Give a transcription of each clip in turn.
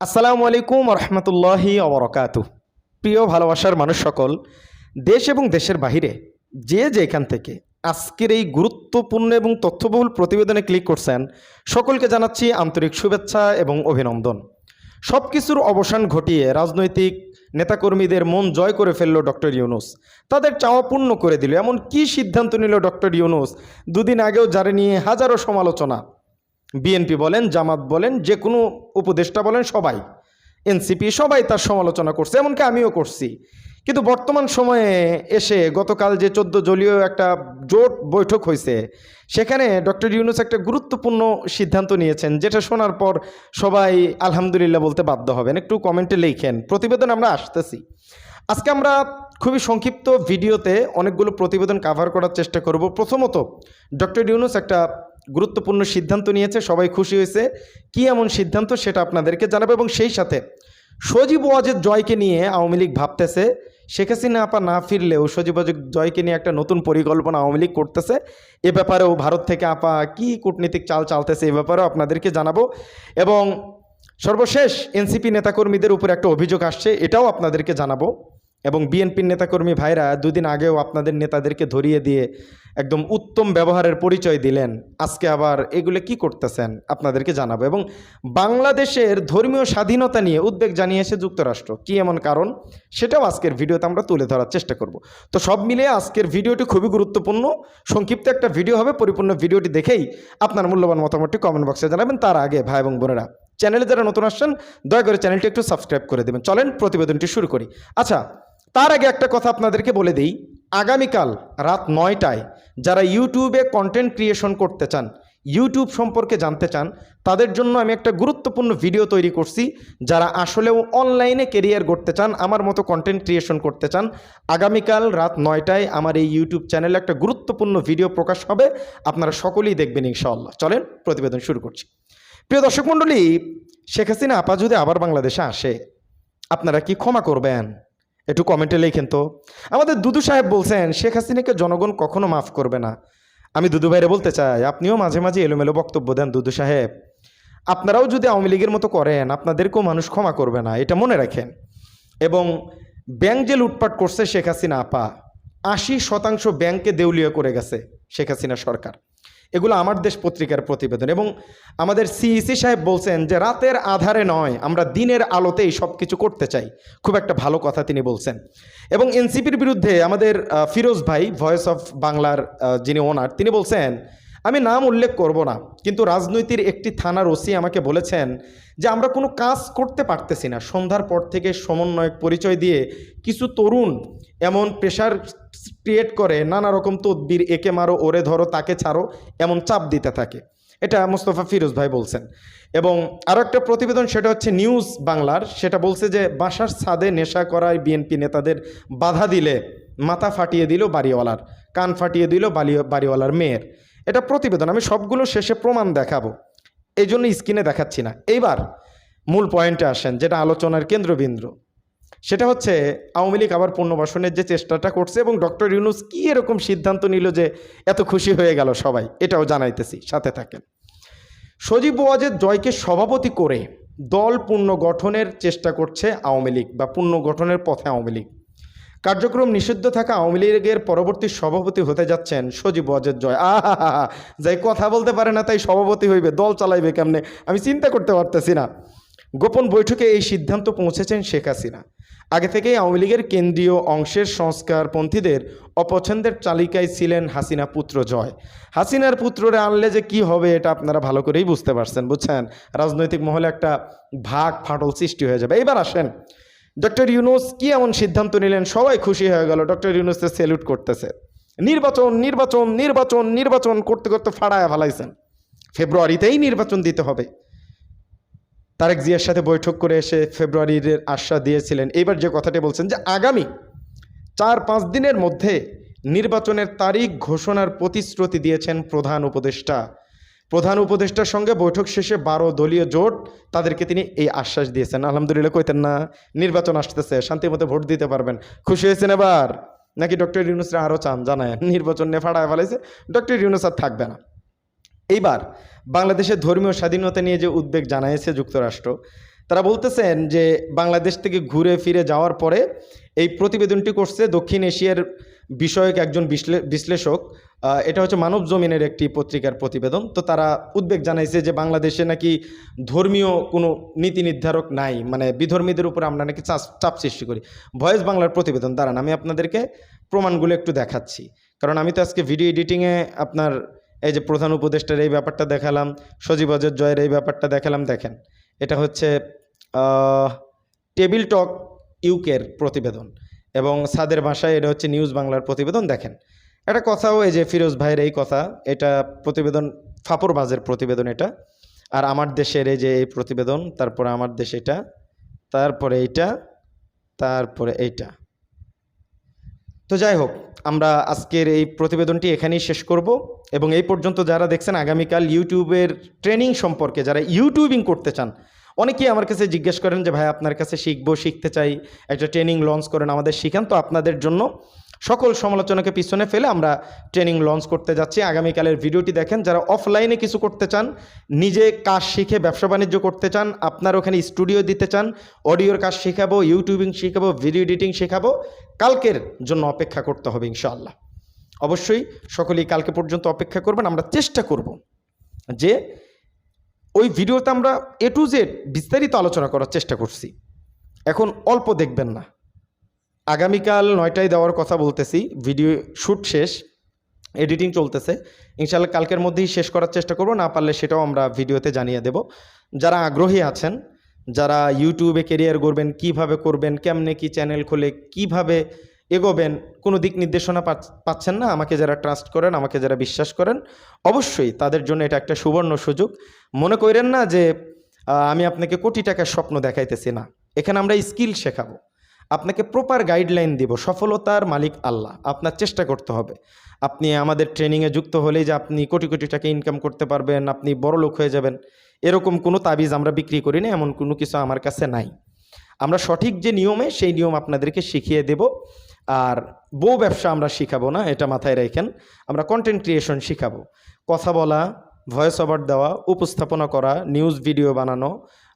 আসসালামু আলাইকুম রহমতুল্লাহি অবরকাত প্রিয় ভালোবাসার মানুষ সকল, দেশ এবং দেশের বাহিরে যে যেখান থেকে আজকের এই গুরুত্বপূর্ণ এবং তথ্যবহুল প্রতিবেদনে ক্লিক করছেন, সকলকে জানাচ্ছি আন্তরিক শুভেচ্ছা এবং অভিনন্দন। সব কিছুর অবসান ঘটিয়ে রাজনৈতিক নেতাকর্মীদের মন জয় করে ফেলল ডক্টর ইউনুস। তাদের চাওয়া পূর্ণ করে দিল, এমন কি সিদ্ধান্ত নিল ডক্টর ইউনুস? দুদিন আগেও যারা নিয়ে হাজারো সমালোচনা। বিএনপি বলেন, জামাত বলেন যে কোনো উপদেষ্টা বলেন, সবাই। এনসিপি সবাই তার সমালোচনা করছে, এমনকি আমিও করছি। কিন্তু বর্তমান সময়ে এসে গতকাল যে চোদ্দ জলীয় একটা জোট বৈঠক হয়েছে, সেখানে ডক্টর ইউনুস একটা গুরুত্বপূর্ণ সিদ্ধান্ত নিয়েছেন, যেটা শোনার পর সবাই আলহামদুলিল্লাহ বলতে বাধ্য হবেন। একটু কমেন্টে লিখেন, প্রতিবেদন আমরা আসতেছি। আজকে আমরা খুবই সংক্ষিপ্ত ভিডিওতে অনেকগুলো প্রতিবেদন কাভার করার চেষ্টা করব। প্রথমত, ডক্টর ইউনুস একটা গুরুত্বপূর্ণ সিদ্ধান্ত নিয়েছে, সবাই খুশি হয়েছে। কি এমন সিদ্ধান্ত সেটা আপনাদেরকে জানাব এবং সেই সাথে সজীব ওয়াজের জয়কে নিয়ে আওয়ামী লীগ ভাবতেছে। শেখ হাসিনা আপা না ফিরলেও সজীব ওয়াজেদ জয়কে নিয়ে একটা নতুন পরিকল্পনা আওয়ামী লীগ করতেছে। এ ব্যাপারেও ভারত থেকে আপা কি কূটনীতিক চাল চালতেছে এ ব্যাপারেও আপনাদেরকে জানাব। এবং সর্বশেষ এনসিপি নেতাকর্মীদের উপর একটা অভিযোগ আসছে, এটাও আপনাদেরকে জানাব। এবং বিএনপির নেতাকর্মী ভাইরা দুদিন আগেও আপনাদের নেতাদেরকে ধরিয়ে দিয়ে একদম উত্তম ব্যবহারের পরিচয় দিলেন। আজকে আবার এগুলো কি করতেছেন আপনাদেরকে জানাব এবং বাংলাদেশের ধর্মীয় স্বাধীনতা নিয়ে উদ্বেগ জানিয়েছে যুক্তরাষ্ট্র। কি এমন কারণ? সেটাও আজকের ভিডিওতে আমরা তুলে ধরার চেষ্টা করব। তো সব মিলিয়ে আজকের ভিডিওটি খুবই গুরুত্বপূর্ণ। সংক্ষিপ্ত একটা ভিডিও হবে, পরিপূর্ণ ভিডিওটি দেখেই আপনার মূল্যবান মতামতটি কমেন্ট বক্সে জানাবেন। তার আগে ভাই এবং বোনেরা চ্যানেলে যারা নতুন আসছেন, দয়া করে চ্যানেলটি একটু সাবস্ক্রাইব করে দেবেন। চলেন প্রতিবেদনটি শুরু করি। আচ্ছা তার আগে একটা কথা আপনাদেরকে বলে দিই। আগামীকাল রাত নয়টায় যারা ইউটিউবে কন্টেন্ট ক্রিয়েশন করতে চান, ইউটিউব সম্পর্কে জানতে চান, তাদের জন্য আমি একটা গুরুত্বপূর্ণ ভিডিও তৈরি করছি। যারা আসলেও অনলাইনে কেরিয়ার গড়তে চান, আমার মতো কন্টেন্ট ক্রিয়েশন করতে চান, আগামীকাল রাত নয়টায় আমার এই ইউটিউব চ্যানেলে একটা গুরুত্বপূর্ণ ভিডিও প্রকাশ হবে। আপনারা সকলেই দেখবেন ইনশাআল্লাহ। চলেন, প্রতিবেদন শুরু করছি। প্রিয় দর্শক মণ্ডলী, শেখ হাসিনা আপা যদি আবার বাংলাদেশে আসে, আপনারা কি ক্ষমা করবেন? একটু কমেন্টে লিখেন তো। আমাদের দুদু সাহেব বলছেন, শেখ হাসিনাকে জনগণ কখনো মাফ করবে না। আমি দুদু ভাইরে বলতে চাই, আপনিও মাঝে মাঝে এলোমেলো বক্তব্য দেন দুদু সাহেব। আপনারাও যদি আওয়ামী লীগের মতো করেন, আপনাদেরকেও মানুষ ক্ষমা করবে না, এটা মনে রাখেন। এবং ব্যাংক যে লুটপাট করছে শেখ হাসিনা আপা, আশি শতাংশ ব্যাংকে দেউলিয়া করে গেছে শেখ হাসিনা সরকার। এগুলো আমার দেশ পত্রিকার প্রতিবেদন। এবং আমাদের সিইসি সাহেব বলছেন যে, রাতের আধারে নয়, আমরা দিনের আলোতেই সব কিছু করতে চাই। খুব একটা ভালো কথা তিনি বলছেন। এবং এনসিপির বিরুদ্ধে আমাদের ফিরোজ ভাই ভয়েস অফ বাংলার যিনি ওনার, তিনি বলছেন আমি নাম উল্লেখ করব না, কিন্তু রাজনৈতিক একটি থানার ওসি আমাকে বলেছেন যে আমরা কোনো কাজ করতে পারতেছি না। সন্ধ্যার পর থেকে সমন্বয়ক পরিচয় দিয়ে কিছু তরুণ এমন প্রেশার ক্রিয়েট করে, নানা রকম তদবির, একে মারো, ওরে ধরো, তাকে ছাড়ো, এমন চাপ দিতে থাকে। এটা মোস্তফা ফিরোজ ভাই বলছেন। এবং আরও একটা প্রতিবেদন, সেটা হচ্ছে নিউজ বাংলার, সেটা বলছে যে বাসার ছাদে নেশা করায় বিএনপি নেতাদের বাধা দিলে মাথা ফাটিয়ে দিল বাড়িওয়ালার, কান ফাটিয়ে দিল বাড়ি বাড়িওয়ালার মেয়ের। এটা প্রতিবেদন, আমি সবগুলো শেষে প্রমাণ দেখাবো। এই জন্য স্ক্রিনে দেখাচ্ছি না। এইবার মূল পয়েন্টে আসেন, যেটা আলোচনার কেন্দ্রবিন্দু। সেটা হচ্ছে, আওয়ামী লীগ আবার পুনর্বাসনের যে চেষ্টাটা করছে এবং ডক্টর ইউনুস কী এরকম সিদ্ধান্ত নিল যে এত খুশি হয়ে গেল সবাই, এটাও জানাইতেছি, সাথে থাকেন। সজীব ওয়াজেদ জয়কে সভাপতি করে দল পুনর্গঠনের চেষ্টা করছে আওয়ামী লীগ বা পুনর্গঠনের পথে আওয়ামী লীগ। কার্যক্রম নিষিদ্ধ থাকা আওয়ামী লীগের পরবর্তী সভাপতি হতে যাচ্ছেন সজীব ওয়াজেদ জয়। আহা যাই কথা বলতে পারে না, তাই সভাপতি হইবে। দল চালাইবে কেমনে? আমি চিন্তা করতে পারতেছি না। গোপন বৈঠকে এই সিদ্ধান্ত পৌঁছেছেন শেখ হাসিনা। আগে থেকেই আওয়ামী লীগের কেন্দ্রীয় অংশের সংস্কারপন্থীদের অপছন্দের তালিকায় ছিলেন হাসিনা পুত্র জয়। হাসিনার পুত্ররে আনলে যে কি হবে, এটা আপনারা ভালো করেই বুঝতে পারছেন, বুঝছেন? রাজনৈতিক মহলে একটা ভাগ ফাটল সৃষ্টি হয়ে যাবে। এবার আসেন। ডক্টর ইউনুস কি এমন সিদ্ধান্ত নিলেন? সবাই খুশি হয়ে গেল। ডক্টর ইউনুসকে স্যালুট করতেছে। নির্বাচন নির্বাচন নির্বাচন নির্বাচন করতে করতে ফাড়ায় ফেলাইছেন। ফেব্রুয়ারিতেই নির্বাচন দিতে হবে। তারেক জিয়ার সাথে বৈঠক করে এসে ফেব্রুয়ারির আশ্বাস দিয়েছিলেন। এবার যে কথাটি বলছেন যে আগামী চার পাঁচ দিনের মধ্যে নির্বাচনের তারিখ ঘোষণার প্রতিশ্রুতি দিয়েছেন প্রধান উপদেষ্টা প্রধান উপদেষ্টার সঙ্গে বৈঠক শেষে বারো দলীয় জোট তাদেরকে তিনি এই আশ্বাস দিয়েছেন। আলহামদুলিল্লাহ কইতেন না, নির্বাচন আসতেছে, শান্তির মতো ভোট দিতে পারবেন। খুশি হয়েছেন এবার? নাকি ডক্টর ইউনুসরা আরও চান? জানায় নির্বাচন নিয়ে ফাড়ায় ফেলাইছে। ডক্টর ইউনুস আর থাকবে না। এইবার বাংলাদেশের ধর্মীয় স্বাধীনতা নিয়ে যে উদ্বেগ জানিয়েছে যুক্তরাষ্ট্র, তারা বলতেছেন যে বাংলাদেশ থেকে ঘুরে ফিরে যাওয়ার পরে এই প্রতিবেদনটি করছে দক্ষিণ এশিয়ার বিষয়ক একজন বিশ্লে- বিশ্লেষক এটা হচ্ছে মানব জমিনের একটি পত্রিকার প্রতিবেদন। তো তারা উদ্বেগ জানাইছে যে বাংলাদেশে নাকি ধর্মীয় কোনো নীতি নির্ধারক নাই। মানে বিধর্মীদের উপর আমরা নাকি চাপ- সৃষ্টি করি। ভয়েস বাংলার প্রতিবেদন। দাঁড়ান, আমি আপনাদেরকে প্রমাণগুলো একটু দেখাচ্ছি। কারণ আমি তো আজকে ভিডিও এডিটিংয়ে আপনার এই যে প্রধান উপদেষ্টার এই ব্যাপারটা দেখালাম, সজীব অজয় জয়ের এই ব্যাপারটা দেখালাম, দেখেন। এটা হচ্ছে টেবিল টক ইউকের প্রতিবেদন। এবং সাদের ভাষায় এটা হচ্ছে নিউজ বাংলার প্রতিবেদন, দেখেন। একটা কথাও এই যে ফিরোজ ভাইয়ের এই কথা, এটা প্রতিবেদন, ফাপর প্রতিবেদন এটা, আর আমার দেশের এই যে এই প্রতিবেদন, তারপরে আমার দেশ এটা, তারপরে এইটা তারপরে এইটা। তো যাই হোক, আমরা আজকের এই প্রতিবেদনটি এখানেই শেষ করব, এবং এই পর্যন্ত যারা দেখছেন আগামীকাল ইউটিউবের ট্রেনিং সম্পর্কে, যারা ইউটিউবিং করতে চান, অনেকেই আমার কাছে জিজ্ঞেস করেন যে, ভাই, আপনার কাছে শিখব, শিখতে চাই, একটা ট্রেনিং লঞ্চ করেন আমাদের শিখান। তো আপনাদের জন্য সকল সমালোচনাকে পিছনে ফেলে আমরা ট্রেনিং লঞ্চ করতে যাচ্ছি। আগামীকালের ভিডিওটি দেখেন, যারা অফলাইনে কিছু করতে চান, নিজে কাজ শিখে ব্যবসা বাণিজ্য করতে চান, আপনার ওখানে স্টুডিও দিতে চান অডিওর কাজ শেখাবো ইউটিউবিং শেখাবো ভিডিও এডিটিং শেখাবো, কালকের জন্য অপেক্ষা করতে হবে ইনশাআল্লাহ। অবশ্যই সকলেই কালকে পর্যন্ত অপেক্ষা করবেন, আমরা চেষ্টা করব যে ওই ভিডিওতে আমরা এ টু জেড বিস্তারিত আলোচনা করার চেষ্টা করছি। এখন অল্প দেখবেন না। আগামীকাল নয়টায় দেওয়ার কথা বলতেছি, ভিডিও শ্যুট শেষ, এডিটিং চলতেছে ইনশাল্লাহ কালকের মধ্যেই শেষ করার চেষ্টা করব, না পারলে সেটাও আমরা ভিডিওতে জানিয়ে দেব। যারা আগ্রহী আছেন, যারা ইউটিউবে কেরিয়ার করবেন কীভাবে করবেন, কেমনে কি চ্যানেল খুলে, কীভাবে এগোবেন, কোনো দিক নির্দেশনা পাচ্ছেন না, আমাকে যারা ট্রাস্ট করেন, আমাকে যারা বিশ্বাস করেন, অবশ্যই তাদের জন্য এটা একটা সুবর্ণ সুযোগ। মনে করেন না যে আমি আপনাকে কোটি টাকার স্বপ্ন দেখাইতেছি না, এখানে আমরা স্কিল শেখাবো। আপনাকে প্রপার গাইডলাইন দিব, সফলতার মালিক আল্লাহ, আপনার চেষ্টা করতে হবে। আপনি আমাদের ট্রেনিংয়ে যুক্ত হলেই যে আপনি কোটি কোটি টাকা ইনকাম করতে পারবেন, আপনি বড় লোক হয়ে যাবেন, এরকম কোনো তাবিজ আমরা বিক্রি করি না, এমন কোনো কিছু আমার কাছে নাই। আমরা সঠিক যে নিয়মে সেই নিয়ম আপনাদেরকে শিখিয়ে দেব, আর বউ ব্যবসা আমরা শিখাবো না, এটা মাথায় রেখেন, আমরা কন্টেন্ট ক্রিয়েশন শিখাবো। কথা বলা ভয়েস ওভার দেওয়া, উপস্থাপনা করা নিউজ ভিডিও বানানো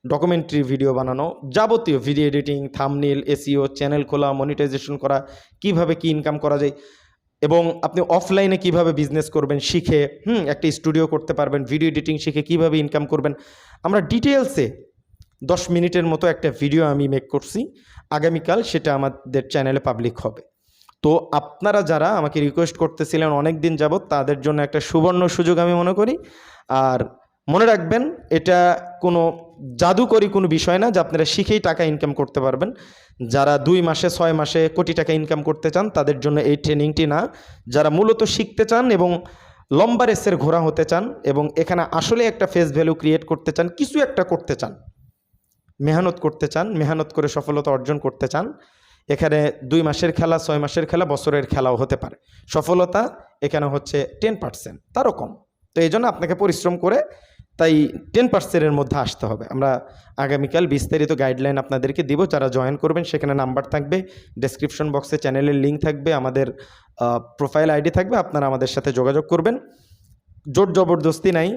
ডকুমেন্টারি ভিডিও বানানো, যাবতীয় video editing thumbnail SEO channel খোলা মনিটাইজেশন করা, কীভাবে কি ইনকাম করা যায় এবং আপনি অফলাইনে কীভাবে বিজনেস করবেন শিখে, হুম, একটা স্টুডিও করতে পারবেন ভিডিও এডিটিং শিখে কীভাবে ইনকাম করবেন। আমরা ডিটেলসে দশ মিনিটের মতো একটা ভিডিও আমি মেক করছি, আগামীকাল সেটা আমাদের চ্যানেলে পাবলিক হবে। তো আপনারা যারা আমাকে রিকোয়েস্ট করতেছিলেন অনেক দিন যাবত তাদের জন্য একটা সুবর্ণ সুযোগ আমি মনে করি। আর মনে রাখবেন, এটা কোনো জাদুকরি কোনো বিষয় না যে আপনারা শিখেই টাকা ইনকাম করতে পারবেন। যারা দুই মাসে, ছয় মাসে কোটি টাকা ইনকাম করতে চান, তাদের জন্য এই ট্রেনিংটি না। যারা মূলত শিখতে চান এবং লম্বা রেসের ঘোরা হতে চান এবং এখানে আসলে একটা ফেস ভ্যালু ক্রিয়েট করতে চান, কিছু একটা করতে চান, মেহনত করতে চান, মেহনত করে সফলতা অর্জন করতে চান, এখানে দুই মাসের খেলা, ছয় মাসের খেলা, বছরের খেলাও হতে পারে। সফলতা এখানে হচ্ছে টেন পার্সেন্ট তারও কম। তো এই জন্য আপনাকে পরিশ্রম করে তাই টেন পার্সেন্টের মধ্যে আসতে হবে। আমরা আগামীকাল বিস্তারিত গাইডলাইন আপনাদেরকে দিব, যারা জয়েন করবেন সেখানে নাম্বার থাকবে ডেসক্রিপশন বক্সে চ্যানেলের লিঙ্ক থাকবে, আমাদের প্রোফাইল আইডি থাকবে, আপনারা আমাদের সাথে যোগাযোগ করবেন। জোর জবরদস্তি নাই,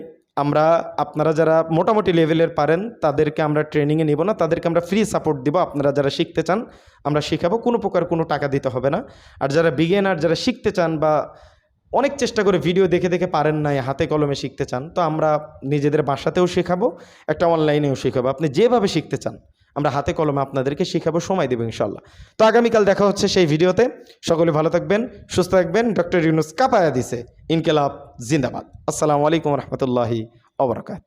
আমরা, আপনারা যারা মোটামুটি লেভেলের পারেন, তাদেরকে আমরা ট্রেনিংয়ে নিব না, তাদেরকে আমরা ফ্রি সাপোর্ট দিব, আপনারা যারা শিখতে চান, আমরা শেখাবো, কোনো প্রকার কোনো টাকা দিতে হবে না। আর যারা বিগেনার যারা শিখতে চান বা অনেক চেষ্টা করে ভিডিও দেখে দেখে পারেন নাই, হাতে কলমে শিখতে চান। তো আমরা নিজেদের বাসাতেও শেখাবো, একটা অনলাইনেও শেখাবো। আপনি যেভাবে শিখতে চান, আমরা হাতে কলমে আপনাদেরকে শেখাবো, সময় দেবো ইনশাল্লাহ তো আগামীকাল দেখা হচ্ছে সেই ভিডিওতে। সকলে ভালো থাকবেন, সুস্থ থাকবেন। ডক্টর ইউনুস কাপায়া দিছে, ইনকেলাব জিন্দাবাদ। আসসালামু আলাইকুম রহমতুল্লাহি অবরাকাত